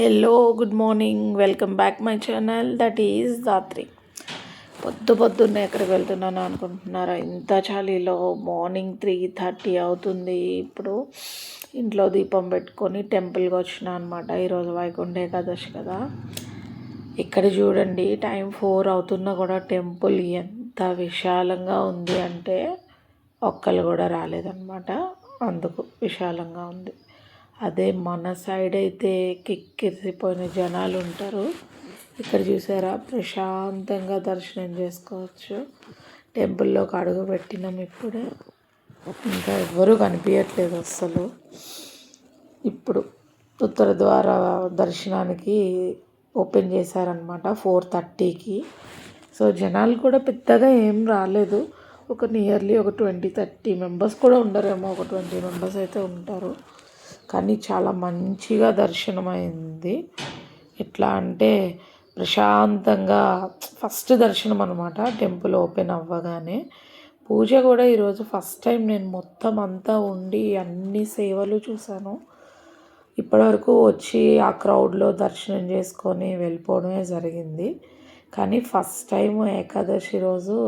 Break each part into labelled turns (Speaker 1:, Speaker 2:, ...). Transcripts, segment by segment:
Speaker 1: Hello good morning welcome back my channel that is Dhatri పొద్దు పొద్దున్నే ఎక్కడికి వెళ్తున్నాను అనుకుంటున్నారా? ఇంత చలిలో మార్నింగ్ త్రీ థర్టీ అవుతుంది. ఇప్పుడు ఇంట్లో దీపం పెట్టుకొని టెంపుల్కి వచ్చిన అనమాట ఈరోజు వైకుంఠ ఏకాదశి కదా. ఇక్కడ చూడండి టైం ఫోర్ అవుతున్నా కూడా టెంపుల్ ఎంత విశాలంగా ఉంది అంటే ఒక్కరు కూడా రాలేదన్నమాట. అందుకు విశాలంగా ఉంది. అదే మన సైడ్ అయితే కిక్కిరిసిపోయిన జనాలు ఉంటారు. ఇక్కడ చూసారా? ప్రశాంతంగా దర్శనం చేసుకోవచ్చు. టెంపుల్లోకి అడుగు పెట్టినాం ఇప్పుడే. ఇంకా ఎవ్వరూ కనిపించట్లేదు అస్సలు. ఇప్పుడు ఉత్తర ద్వార దర్శనానికి ఓపెన్ చేశారనమాట ఫోర్ థర్టీకి సో జనాలు కూడా పెద్దగా ఏం రాలేదు. ఒక నియర్లీ ఒక ట్వంటీ థర్టీ మెంబర్స్ కూడా ఉండరేమో. ఒక ట్వంటీ మెంబర్స్ అయితే ఉంటారు. కానీ చాలా మంచిగా దర్శనం అయింది ఎట్లా అంటే ప్రశాంతంగా ఫస్ట్ దర్శనం అనమాట టెంపుల్ ఓపెన్ అవ్వగానే. పూజ కూడా ఈరోజు ఫస్ట్ టైం నేను మొత్తం అంతా ఉండి అన్ని సేవలు చూశాను. ఇప్పటివరకు వచ్చి ఆ క్రౌడ్లో దర్శనం చేసుకొని వెళ్ళిపోవడమే జరిగింది. కానీ ఫస్ట్ టైం ఏకాదశి రోజు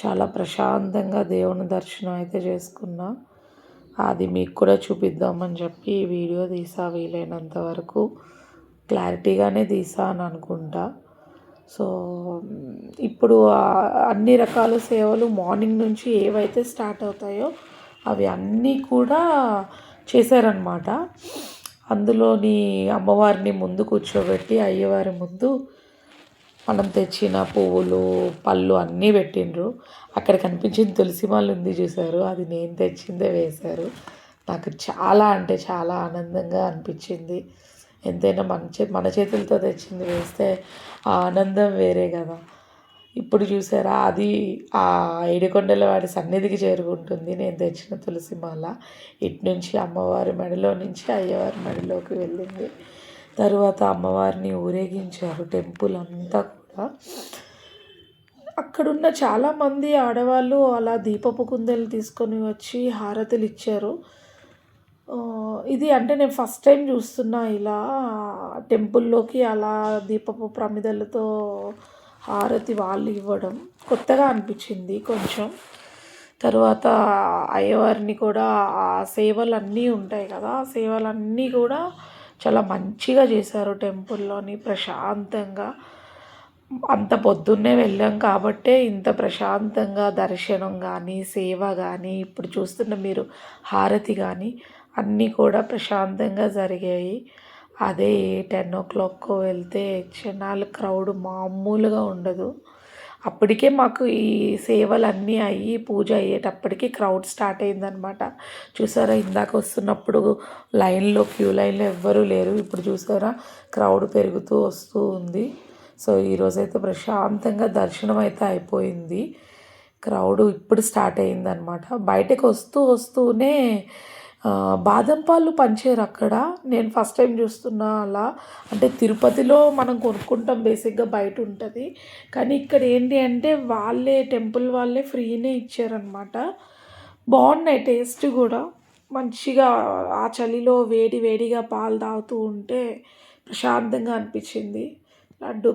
Speaker 1: చాలా ప్రశాంతంగా దేవుని దర్శనం అయితే చేసుకున్నా. అది మీకు కూడా చూపిద్దామని చెప్పి వీడియో తీసా వీలైనంత వరకు. క్లారిటీగానే తీసా అని అనుకుంటా. సో ఇప్పుడు అన్ని రకాల సేవలు మార్నింగ్ నుంచి ఏవైతే స్టార్ట్ అవుతాయో అవి అన్నీ కూడా చేశారనమాట అందులోని అమ్మవారిని ముందు కూర్చోబెట్టి అయ్యవారి ముందు మనం తెచ్చిన పువ్వులు పళ్ళు అన్నీ పెట్టిండ్రు. అక్కడ కనిపించింది తులసి మాల ఉంది చూసారు అది నేను తెచ్చిందే వేశారు. నాకు చాలా అంటే చాలా ఆనందంగా అనిపించింది. ఎంతైనా మన చే మన చేతులతో తెచ్చింది వేస్తే ఆ ఆనందం వేరే కదా. ఇప్పుడు చూసారా అది ఆ ఏడుకొండల వాడి సన్నిధికి చేరుకుంటుంది. నేను తెచ్చిన తులసి మాల. ఇటు నుంచి అమ్మవారి మెడలో నుంచి అయ్యవారి మెడలోకి వెళ్ళింది. తర్వాత అమ్మవారిని ఊరేగించారు టెంపుల్ అంతా కూడా. అక్కడున్న చాలామంది ఆడవాళ్ళు అలా దీపపు కుందలు తీసుకొని వచ్చి హారతులు ఇచ్చారు. ఇది అంటే నేను ఫస్ట్ టైం చూస్తున్నా ఇలా టెంపుల్లోకి అలా దీపపు ప్రమిదలతో హారతి వాళ్ళు ఇవ్వడం. కొత్తగా అనిపించింది కొంచెం. తర్వాత అయ్యవారిని కూడా ఆ సేవలు అన్నీ ఉంటాయి కదా ఆ సేవలన్నీ కూడా చాలా మంచిగా చేశారు టెంపుల్లోని ప్రశాంతంగా. అంత పొద్దున్నే వెళ్ళాం కాబట్టే ఇంత ప్రశాంతంగా దర్శనం కానీ సేవ కానీ ఇప్పుడు చూస్తున్న మీరు హారతి కానీ అన్నీ కూడా ప్రశాంతంగా జరిగాయి. అదే టెన్ ఓ క్లాక్కు వెళ్తే జనాలు క్రౌడ్ మామూలుగా ఉండదు. అప్పటికే మాకు ఈ సేవలు అన్నీ అయ్యి పూజ అయ్యేటప్పటికి క్రౌడ్ స్టార్ట్ అయిందనమాట చూసారా ఇందాక వస్తున్నప్పుడు లైన్లో క్యూ లైన్లో ఎవ్వరూ లేరు. ఇప్పుడు చూసారా క్రౌడ్ పెరుగుతూ వస్తూ ఉంది. సో ఈరోజైతే ప్రశాంతంగా దర్శనం అయితే అయిపోయింది. క్రౌడ్ ఇప్పుడు స్టార్ట్ అయిందనమాట బయటకు వస్తూ వస్తూనే బాదం పాలు పంచేరు అక్కడ. నేను ఫస్ట్ టైం చూస్తున్నా అలా. అంటే తిరుపతిలో మనం కొనుక్కుంటాం బేసిక్గా బయట ఉంటుంది. కానీ ఇక్కడ ఏంటి అంటే వాళ్ళే టెంపుల్ వాళ్ళే ఫ్రీనే ఇచ్చారనమాట బాగున్నాయి టేస్ట్ కూడా. మంచిగా ఆ చలిలో వేడి వేడిగా పాలు తాగుతూ ఉంటే ప్రశాంతంగా అనిపించింది. లడ్డు